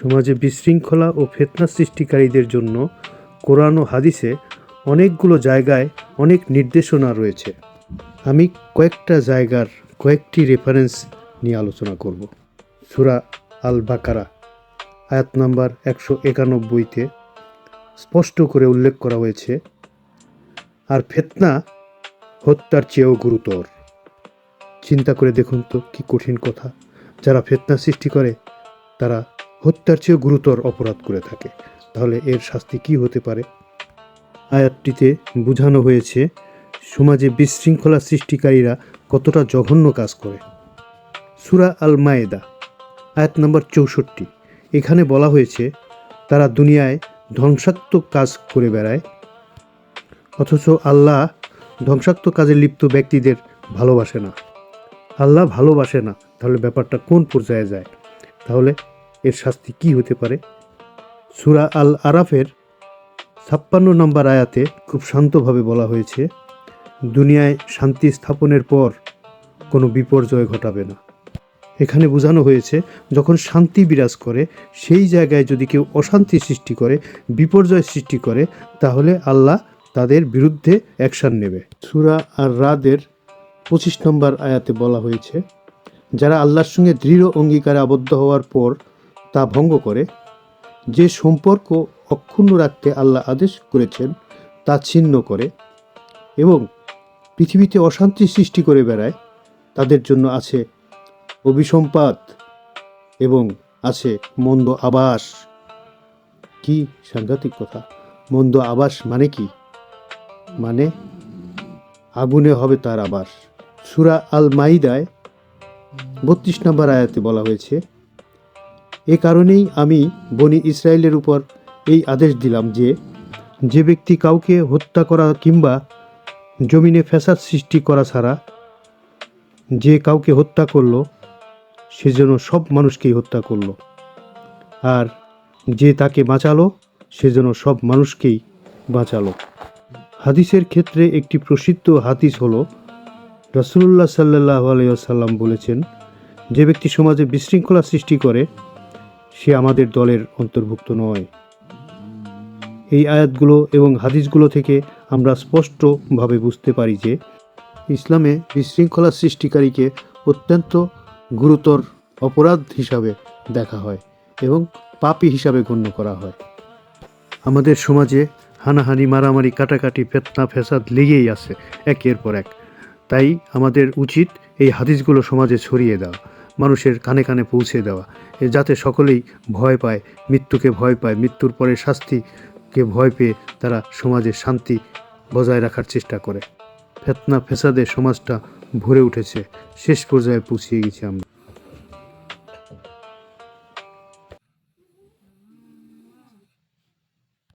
সমাজে বিশৃঙ্খলা ও ফেতনা সৃষ্টিকারীদের জন্য কোরআন ও হাদিসে অনেকগুলো জায়গায় অনেক নির্দেশনা রয়েছে। আমি কয়েকটা জায়গার কয়েকটি রেফারেন্স নিয়ে আলোচনা করব। সুরা আল বাকারা আয়াত নাম্বার একশো একানব্বইতে স্পষ্ট করে উল্লেখ করা হয়েছে, আর ফেতনা হত্যার চেয়েও গুরুতর। চিন্তা করে দেখুন তো কি কঠিন কথা। যারা ফেতনা সৃষ্টি করে, তারা হত্যার চেয়েও গুরুতর অপরাধ করে থাকে। তাহলে এর শাস্তি কি হতে পারে? আয়াতটিতে বোঝানো হয়েছে, সমাজে বিশৃঙ্খলা সৃষ্টিকারীরা কতটা জঘন্য কাজ করে। সুরা আল মায়েদা আয়াত নম্বর চৌষট্টি। এখানে বলা হয়েছে, তারা দুনিয়ায় ধ্বংসাত্মক কাজ করে বেড়ায়, অথচ আল্লাহ ধ্বংসাত্মক কাজে লিপ্ত ব্যক্তিদের ভালোবাসে না। আল্লাহ ভালোবাসে না, তাহলে ব্যাপারটা কোন পর্যায়ে যায়? তাহলে এর শাস্তি কি হতে পারে? সুরা আল আরাফের ছাপ্পান্ন নম্বর আয়াতে খুব শান্তভাবে বলা হয়েছে, দুনিয়ায় শান্তি স্থাপনের পর কোনো বিপর্যয় ঘটাবে না। এখানে বোঝানো হয়েছে, যখন শান্তি বিরাজ করে, সেই জায়গায় যদি কেউ অশান্তি সৃষ্টি করে, বিপর্যয় সৃষ্টি করে, তাহলে আল্লাহ তাদের বিরুদ্ধে অ্যাকশন নেবে। সুরা আর রাদের পঁচিশ নম্বর আয়াতে বলা হয়েছে, যারা আল্লাহর সঙ্গে দৃঢ় অঙ্গীকারে আবদ্ধ হওয়ার পর তা ভঙ্গ করে, যে সম্পর্ক অক্ষুণ্ণ রাখতে আল্লাহ আদেশ করেছেন, তা ছিন্ন করে এবং পৃথিবীতে অশান্তি সৃষ্টি করে বেড়ায়, তাদের জন্য আছে অভিসম্পাত এবং আছে মন্দ আবাস। কি সাংঘাতিক কথা। মন্দ আবাস মানে কি? মানে আগুনে হবে তার আবাস। সুরা আল মাইদায় বত্রিশ নম্বর আয়াতে বলা হয়েছে এ কারণেই আমি বনি ইসরায়েলের উপর এই আদেশ দিলাম যে যে ব্যক্তি কাউকে হত্যা করা কিংবা জমিনে ফ্যাসাদ সৃষ্টি করা ছাড়া যে কাউকে হত্যা করল, সে যেন সব মানুষকেই হত্যা করল। আর যে তাকে বাঁচালো, সে যেন সব মানুষকেই বাঁচালো। হাদিসের ক্ষেত্রে একটি প্রসিদ্ধ হাদিস হলো রসুল্লাহ সাল্লাহ আলাইসাল্লাম বলেছেন, যে ব্যক্তি সমাজে বিশৃঙ্খলা সৃষ্টি করে সে আমাদের দলের অন্তর্ভুক্ত নয়। এই আয়াতগুলো এবং হাদিসগুলো থেকে আমরা স্পষ্টভাবে বুঝতে পারি যে ইসলামে বিশৃঙ্খলা সৃষ্টিকারীকে অত্যন্ত গুরুতর অপরাধ হিসাবে দেখা হয় এবং পাপী হিসাবে গণ্য করা হয়। আমাদের সমাজে হানাহানি, মারামারি, কাটাকাটি, ফেতনা ফেসাদ লেগেই আছে, একের পর এক। তাই আমাদের উচিত এই হাদিসগুলো সমাজে ছড়িয়ে দেওয়া। মানুষের কানে কানে পৌঁছে দেওয়া। যাতে সকলেই ভয় পায়, মৃত্যুকে ভয় পায়, মৃত্যুর পরে শাস্তিকে ভয় পেয়ে তারা সমাজে শান্তি বজায় রাখার চেষ্টা করে। ফেতনা, ফেসাদে সমাজটা ভরে উঠেছে। শেষ পর্যায়ে পৌঁছিয়ে গেছি আমরা।